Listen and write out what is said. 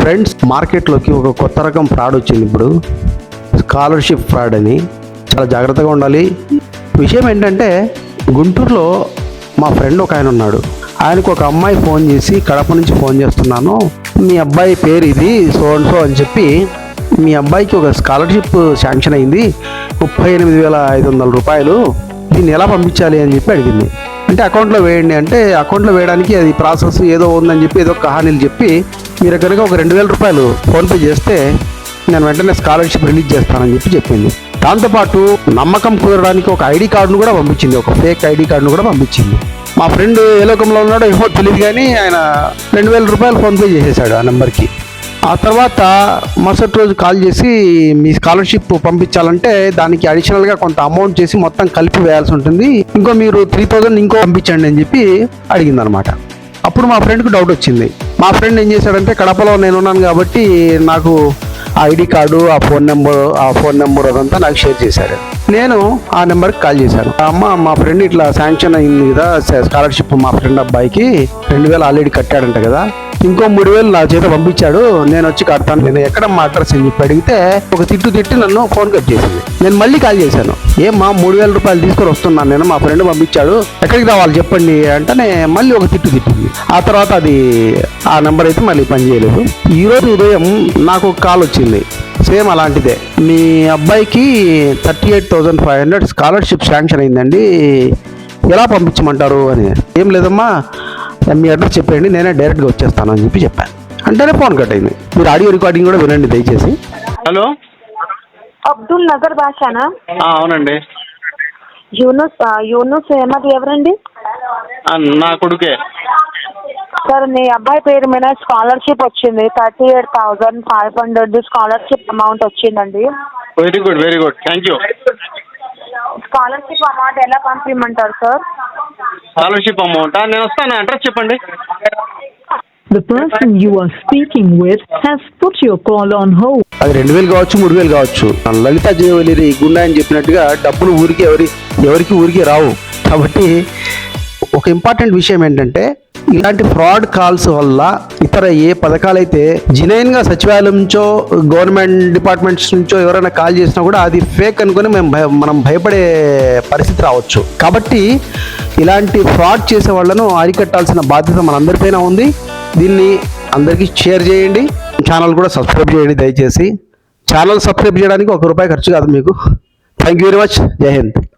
Friends మార్కెట్లోకి ఒక కొత్త రకం ఫ్రాడ్ వచ్చింది ఇప్పుడు. స్కాలర్షిప్ ఫ్రాడ్ అని. చాలా జాగ్రత్తగా ఉండాలి. విషయం ఏంటంటే గుంటూరులో మా ఫ్రెండ్ ఒక ఆయన ఉన్నాడు. ఆయనకు ఒక అమ్మాయి ఫోన్ చేసి కడప నుంచి ఫోన్ చేస్తున్నాను. మీ అబ్బాయి పేరు ఇది సో అండ్ సో అని చెప్పి మీ అబ్బాయికి ఒక స్కాలర్షిప్ శాంక్షన్ అయింది. ముప్పై ఎనిమిది వేల ఐదు వందల రూపాయలు. దీన్ని ఎలా పంపించాలి అని చెప్పి అడిగింది. అంటే అకౌంట్లో వేయండి అంటే అకౌంట్లో వేయడానికి అది ప్రాసెస్ ఏదో ఉందని చెప్పి ఏదో కహానీలు చెప్పి మీరు కనుక ఒక రెండు వేల రూపాయలు ఫోన్పే చేస్తే నేను వెంటనే స్కాలర్షిప్ రిలీజ్ చేస్తానని చెప్పి చెప్పింది. దాంతోపాటు నమ్మకం కుదరడానికి ఒక ఐడి కార్డును కూడా పంపించింది. ఒక ఫేక్ ఐడి కార్డును కూడా పంపించింది. మా ఫ్రెండ్ ఏ లోకంలో ఉన్నాడో ఏమో తెలియదు కానీ ఆయన రెండు వేల రూపాయలు ఫోన్పే చేసేసాడు ఆ నెంబర్కి. ఆ తర్వాత మరుసటి రోజు కాల్ చేసి మీ స్కాలర్షిప్ పంపించాలంటే దానికి అడిషనల్గా కొంత అమౌంట్ చేసి మొత్తం కలిపి వేయాల్సి ఉంటుంది. ఇంకో మీరు త్రీ థౌజండ్ ఇంకో పంపించండి అని చెప్పి అడిగిందనమాట. అప్పుడు మా ఫ్రెండ్కి డౌట్ వచ్చింది. మా ఫ్రెండ్ ఏం చేశాడంటే కడపలో నేను ఉన్నాను కాబట్టి నాకు ఆ ఐడి కార్డు ఆ ఫోన్ నెంబర్ ఆ ఫోన్ నెంబర్ అదంతా నాకు షేర్ చేశారు. నేను ఆ నెంబర్కి కాల్ చేశాను. అమ్మ మా ఫ్రెండ్ ఇట్లా శాంక్షన్ అయింది కదా స్కాలర్షిప్ మా ఫ్రెండ్ అబ్బాయికి రెండు వేలు ఆల్రెడీ కట్టాడంట కదా. ఇంకో మూడు వేలు నా చేత పంపించాడు. నేను వచ్చి కడతాను నేను ఎక్కడ మా అడ్రస్ అని చెప్పి అడిగితే ఒక తిట్టు తిట్టి నన్ను ఫోన్ కట్ చేసింది. నేను మళ్ళీ కాల్ చేశాను. ఏమ్మా మూడు వేల రూపాయలు తీసుకొని వస్తున్నాను నేను మా ఫ్రెండ్ పంపించాడు. ఎక్కడికి రావాలి చెప్పండి అంటేనే మళ్ళీ ఒక తిట్టు తిట్టింది. ఆ తర్వాత అది ఆ నెంబర్ అయితే మళ్ళీ పనిచేయలేదు ఈరోజు ఉదయం నాకు ఒక కాల్ వచ్చింది. సేమ్ అలాంటిదే. మీ అబ్బాయికి thirty eight thousand five hundred scholarship sanction అయిందండి. ఎలా పంపించమంటారు అని. ఏం లేదమ్మా మీ అడ్రస్ చెప్పండి నేనే డైరెక్ట్గా వచ్చేస్తాను అని చెప్పి చెప్పాను. అంటేనే ఫోన్ కట్ అయింది. మీరు ఆడియో రికార్డింగ్ కూడా వినండి దయచేసి. హలో? అబ్దుల్ నగర్ భాషనా? ఆ, అవునండి. యూనుస్ ఆ, యూనుస్ అహ్మద్ ఎవరండి? నా కొడుకే. సార్ మీ అబ్బాయి పేరు మీద స్కాలర్షిప్ వచ్చింది. Thirty eight thousand five hundred scholarship amount వచ్చిందండి. Very good very good. Thank you. Scholarship amount ఎలా పంపించమంటారు సార్? స్కాలర్షిప్ అమౌంట్ నేను వస్తాను. అడ్రస్ చెప్పండి. The person you are speaking with has put your call on hold. అది రెండు వేలు కావచ్చు మూడు వేలు కావచ్చు. లలిత జ్యువెలరీ గుండా అని చెప్పినట్టుగా డబ్బులు ఊరికి ఎవరి ఎవరికి ఊరికి రావు. కాబట్టి ఒక ఇంపార్టెంట్ విషయం ఏంటంటే ఇలాంటి ఫ్రాడ్ కాల్స్ వల్ల ఇతర ఏ పథకాలైతే జినైన్గా సచివాలయం నుంచో గవర్నమెంట్ డిపార్ట్మెంట్స్ నుంచో ఎవరైనా కాల్ చేసినా కూడా అది ఫేక్ అనుకుని మేము మనం భయపడే పరిస్థితి రావచ్చు. కాబట్టి ఇలాంటి ఫ్రాడ్ చేసే వాళ్ళను అరికట్టాల్సిన బాధ్యత మనందరిపైన ఉంది. దీన్ని అందరికీ షేర్ చేయండి. ఛానల్ కూడా సబ్స్క్రైబ్ చేయండి దయచేసి. ఛానల్ సబ్స్క్రైబ్ చేయడానికి ఒక రూపాయి ఖర్చు కాదు మీకు. థ్యాంక్ యూ వెరీ మచ్ జై హింద్